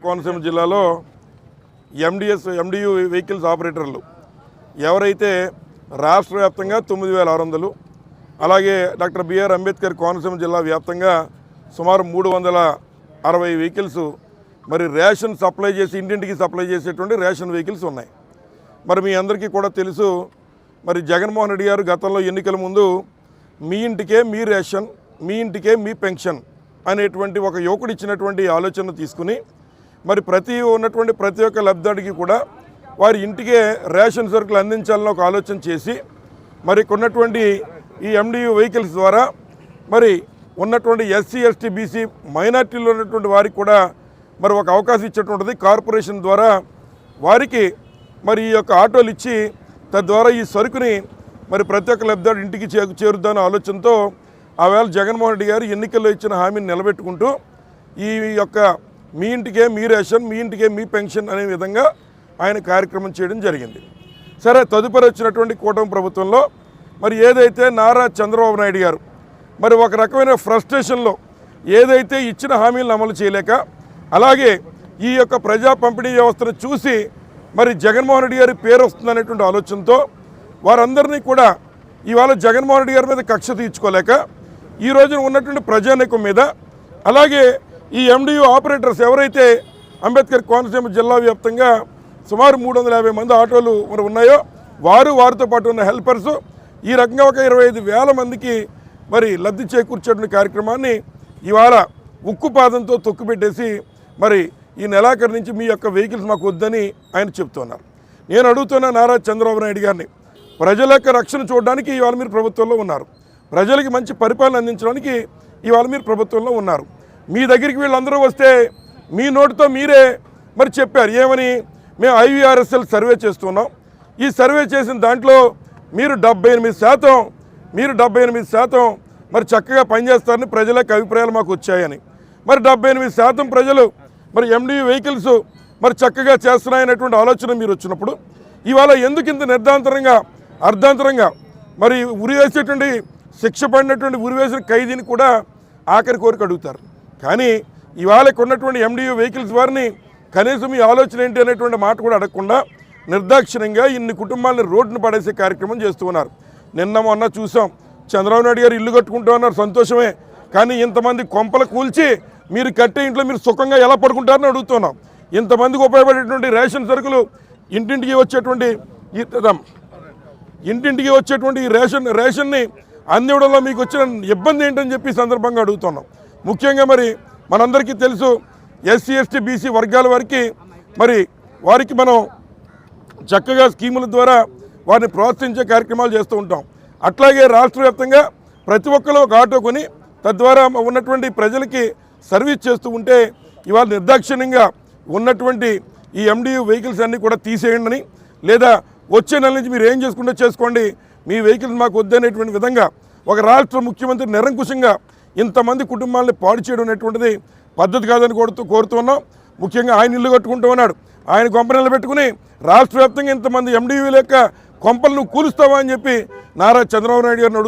కోనసీమ జిల్లాలో MDS MDU vehicles ఆపరేటర్లు ఎవరైతే రాష్ట్ర వ్యాప్తంగా తొమ్మిది వేల ఆరు వందలు అలాగే డాక్టర్ బిఆర్ అంబేద్కర్ కోనసీమ జిల్లా వ్యాప్తంగా సుమారు మూడు వందల అరవై వెహికల్స్ మరి రేషన్ సప్లై చేసి ఇంటింటికి సప్లై చేసేటువంటి రేషన్ వెహికల్స్ ఉన్నాయి. మరి మీ అందరికీ కూడా తెలుసు మరి జగన్మోహన్ రెడ్డి గారు గతంలో ఎన్నికల ముందు మీ ఇంటికే మీ రేషన్ మీ ఇంటికే మీ పెన్షన్ అనేటువంటి ఒక యువకుడు ఇచ్చినటువంటి ఆలోచన తీసుకుని మరి ప్రతి ఉన్నటువంటి ప్రతి ఒక్క లబ్ధాడికి కూడా వారి ఇంటికే రేషన్ సరుకులు అందించాలని ఒక ఆలోచన చేసి మరి కొన్నటువంటి ఈ ఎండియు వెహికల్స్ ద్వారా మరి ఉన్నటువంటి ఎస్సీ ఎస్టీ బీసీ మైనార్టీలో ఉన్నటువంటి వారికి కూడా మరి ఒక అవకాశం ఇచ్చేటువంటిది కార్పొరేషన్ ద్వారా వారికి మరి ఈ యొక్క ఆటోలు ఇచ్చి తద్వారా ఈ సరుకుని మరి ప్రతి ఒక్క లబ్ధాడు ఇంటికి చే చేరుద్దానే ఆలోచనతో ఆవేళ జగన్మోహన్ రెడ్డి గారు ఎన్నికల్లో ఇచ్చిన హామీని నిలబెట్టుకుంటూ ఈ యొక్క మీ ఇంటికే మీ రేషన్ మీ ఇంటికే మీ పెన్షన్ అనే విధంగా ఆయన కార్యక్రమం చేయడం జరిగింది. సరే తదుపరి వచ్చినటువంటి కూటమి ప్రభుత్వంలో మరి ఏదైతే నారా చంద్రబాబు నాయుడు గారు మరి ఒక రకమైన ఫ్రస్ట్రేషన్లో ఏదైతే ఇచ్చిన హామీలను అమలు చేయలేక అలాగే ఈ యొక్క ప్రజా పంపిణీ వ్యవస్థను చూసి మరి జగన్మోహన్ రెడ్డి గారి పేరు వస్తుందనేటువంటి ఆలోచనతో వారందరినీ కూడా ఇవాళ జగన్మోహన్ రెడ్డి గారి మీద కక్ష తీర్చుకోలేక ఈ రోజున ఉన్నటువంటి ప్రజానీకం మీద అలాగే ఈ ఎండియు ఆపరేటర్స్ ఎవరైతే అంబేద్కర్ కోనసీమ జిల్లా వ్యాప్తంగా సుమారు మూడు వందల యాభై మంది ఆటోలు మరి ఉన్నాయో వారు వారితో పాటు ఉన్న హెల్పర్స్ ఈ రకంగా ఒక ఇరవై ఐదు వేల మందికి మరి లబ్ధి చేకూర్చేటువంటి కార్యక్రమాన్ని ఇవాళ ఉక్కు పాదంతో తొక్కుపెట్టేసి మరి ఈ నెలాఖరు నుంచి మీ యొక్క వెహికల్స్ మాకు వద్దని ఆయన చెప్తున్నారు నేను అడుగుతున్న నారా చంద్రబాబు నాయుడు గారిని ప్రజల యొక్క రక్షణ చూడడానికి ఇవాళ మీరు ప్రభుత్వంలో ఉన్నారు. ప్రజలకి మంచి పరిపాలన అందించడానికి ఇవాళ మీరు ప్రభుత్వంలో ఉన్నారు. మీ దగ్గరికి వీళ్ళందరూ వస్తే మీ నోటితో మీరే మరి చెప్పారు. ఏమని? మేము ఐవీఆర్ఎస్ఎల్ సర్వే చేస్తున్నాం. ఈ సర్వే చేసిన దాంట్లో మీరు డెబ్బై ఎనిమిది శాతం మీరు డెబ్బై ఎనిమిది శాతం మరి చక్కగా పనిచేస్తారని ప్రజలకు అభిప్రాయాలు మాకు వచ్చాయని. మరి డెబ్బై ఎనిమిది శాతం ప్రజలు మరి ఎండి వెహికల్స్ మరి చక్కగా చేస్తున్నాయనేటువంటి ఆలోచన మీరు వచ్చినప్పుడు ఇవాళ ఎందుకు ఇంత నిర్ధాంతరంగా అర్ధాంతరంగా మరి ఉరివేసేటువంటి శిక్ష పడినటువంటి ఉరివేసిన ఖైదీని కూడా ఆఖరి కోరిక అడుగుతారు. కానీ ఇవాళకు ఉన్నటువంటి ఎండియూ వెహికల్స్ వారిని కనీసం ఈ ఆలోచన ఏంటి అనేటువంటి మాట కూడా అడగకుండా నిర్దాక్షిణ్యంగా ఇన్ని కుటుంబాలను రోడ్డును పడేసే కార్యక్రమం చేస్తూ ఉన్నారు. నిన్న మొన్న చూసాం. చంద్రబాబు నాయుడు గారు ఇల్లు కట్టుకుంటూ ఉన్నారు సంతోషమే. కానీ ఇంతమంది కొంపలు కూల్చి మీరు కట్టే ఇంట్లో మీరు సుఖంగా ఎలా పడుకుంటారని అడుగుతున్నాం. ఇంతమందికి ఉపయోగపడేటువంటి రేషన్ సరుకులు ఇంటింటికి వచ్చేటువంటి ఇంటింటికి వచ్చేటువంటి రేషన్ రేషన్ని అందివ్వడంలో మీకు వచ్చిన ఇబ్బంది ఏంటని చెప్పి సందర్భంగా అడుగుతున్నాం. ముఖ్యంగా మరి మనందరికీ తెలుసు ఎస్సీ ఎస్టీ బీసీ వర్గాల వారికి మరి వారికి మనం చక్కగా స్కీముల ద్వారా వారిని ప్రోత్సహించే కార్యక్రమాలు చేస్తూ ఉంటాం. అట్లాగే రాష్ట్ర వ్యాప్తంగా ప్రతి ఒక్కరు ఒక ఆటో కొని తద్వారా ఉన్నటువంటి ప్రజలకి సర్వీస్ చేస్తూ ఉంటే ఇవాళ నిర్దాక్షిణ్యంగా ఉన్నటువంటి ఈ ఎండియు వెహికల్స్ అన్నీ కూడా తీసేయండి లేదా వచ్చే నెల నుంచి మీరు ఏం చేసుకుంటే చేసుకోండి. మీ వెహికల్స్ మాకు వద్దనేటువంటి విధంగా ఒక రాష్ట్ర ముఖ్యమంత్రి నిరంకుశంగా ఇంతమంది కుటుంబాలని పాడు చేయడం అనేటువంటిది పద్ధతి కాదని కోరుతూ కోరుతున్నాం ముఖ్యంగా ఆయన ఇల్లు కట్టుకుంటూ ఉన్నాడు. ఆయన కొంపనీళ్ళు పెట్టుకుని రాష్ట్ర వ్యాప్తంగా ఇంతమంది ఎండియూ లెక్క కొంపలను కూలుస్తావా అని చెప్పి నారా చంద్రబాబు నాయుడు గారిని